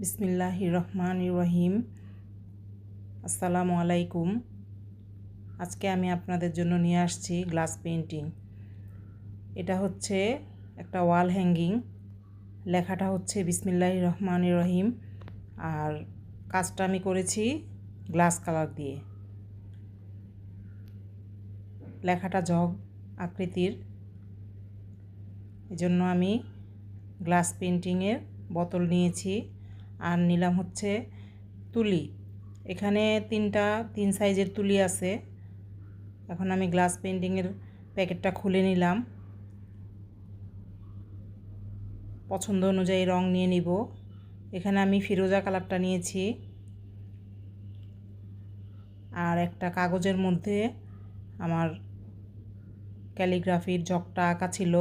বিসমিল্লাহ রহমান রহিম। আসসালামু আলাইকুম। আজকে আমি আপনাদের জন্য নিয়ে আসছি গ্লাস পেন্টিং এটা হচ্ছে একটা ওয়াল হ্যাঙ্গিং। লেখাটা হচ্ছে বিসমিল্লাহ রহমান রহিম। আর কাজটা আমি করেছি গ্লাস কালার দিয়ে। লেখাটা জগ আকৃতির। এজন্য আমি গ্লাস পেন্টিংয়ের বোতল নিয়েছি। আর নিলাম হচ্ছে তুলি। এখানে তিনটা, তিন সাইজের তুলি আছে। এখন আমি গ্লাস পেন্টিংয়ের প্যাকেটটা খুলে নিলাম। পছন্দ অনুযায়ী রং নিয়ে নিব। এখানে আমি ফিরোজা কালারটা নিয়েছি। আর একটা কাগজের মধ্যে আমার ক্যালিগ্রাফির জগটা আঁকা ছিল।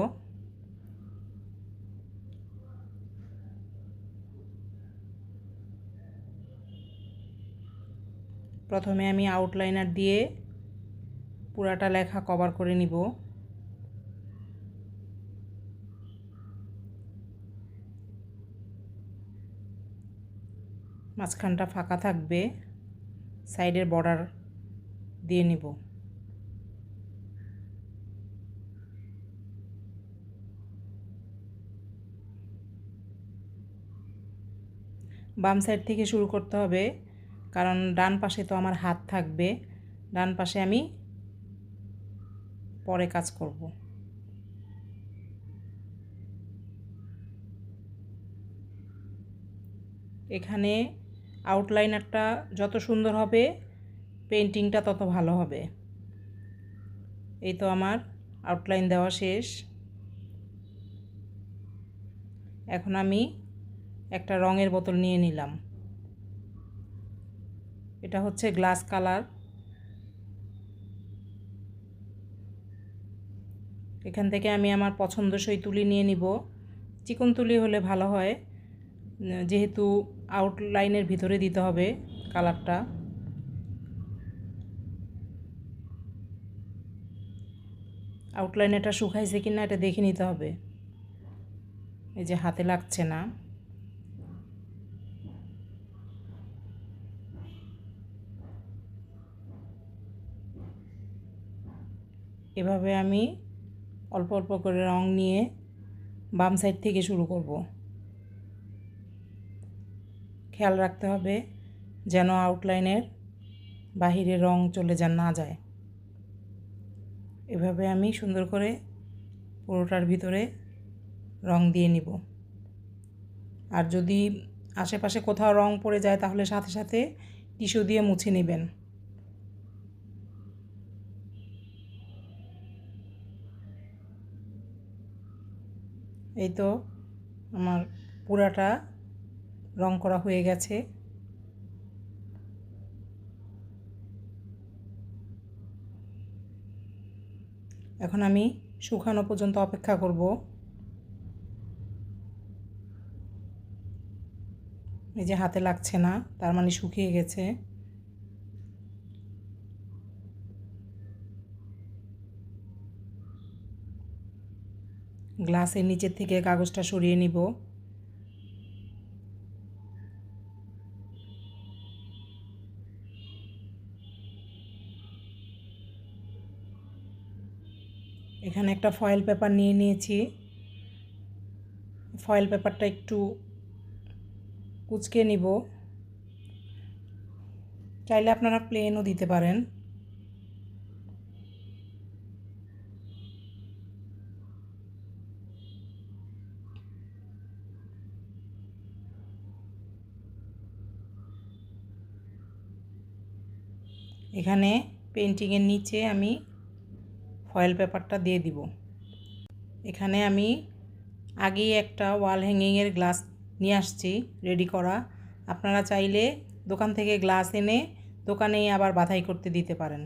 প্রথমে আমি আউটলাইনার দিয়ে পুরাটা লেখা কভার করে নিব। মাঝখানটা ফাঁকা থাকবে সাইডের বর্ডার দিয়ে নিব। বাম সাইড থেকে শুরু করতে হবে। কারণ ডান পাশে তো আমার হাত থাকবে, ডান পাশে আমি পরে কাজ করব। এখানে আউটলাইনারটা যত সুন্দর হবে পেন্টিংটা তত ভালো হবে। এই তো আমার আউটলাইন দেওয়া শেষ। এখন আমি একটা রঙের বোতল নিয়ে নিলাম। এটা হচ্ছে গ্লাস কালার এখান থেকে আমি আমার পছন্দসই তুলি নিয়ে নিব। চিকন তুলি হলে ভালো হয়। যেহেতু আউটলাইনের ভিতরে দিতে হবে কালারটা আউটলাইন এটা শুকাইছে কিনা এটা দেখে নিতে হবে। এই যে হাতে লাগছে না। এভাবে আমি অল্প অল্প করে রং নিয়ে বাম সাইড থেকে শুরু করব। খেয়াল রাখতে হবে যেন আউটলাইনের বাহিরে রং চলে যান না যায়। এভাবে আমি সুন্দর করে পুরোটার ভিতরে রং দিয়ে নিব। আর যদি আশেপাশে কোথাও রং পড়ে যায় তাহলে সাথে সাথে টিস্যু দিয়ে মুছে নেবেন। এই তো আমার পুরাটা রং করা হয়ে গেছে। এখন আমি শুকানো পর্যন্ত অপেক্ষা করব। এই যে হাতে লাগছে না, তার মানে শুকিয়ে গেছে। গ্লাসের নিচের থেকে কাগজটা সরিয়ে নিব। এখানে একটা ফয়েল পেপার নিয়ে নিয়েছি। ফয়েল পেপারটা একটু কুচকে নিব। চাইলে আপনারা প্লেনও দিতে পারেন। এখানে পেন্টিংয়ের নিচে আমি ফয়েল পেপারটা দিয়ে দিব। এখানে আমি আগেই একটা ওয়াল হ্যাঙ্গিংয়ের গ্লাস নিয়ে আসছি রেডি করা। আপনারা চাইলে দোকান থেকে গ্লাস এনে দোকানেই আবার বাধাই করতে দিতে পারেন।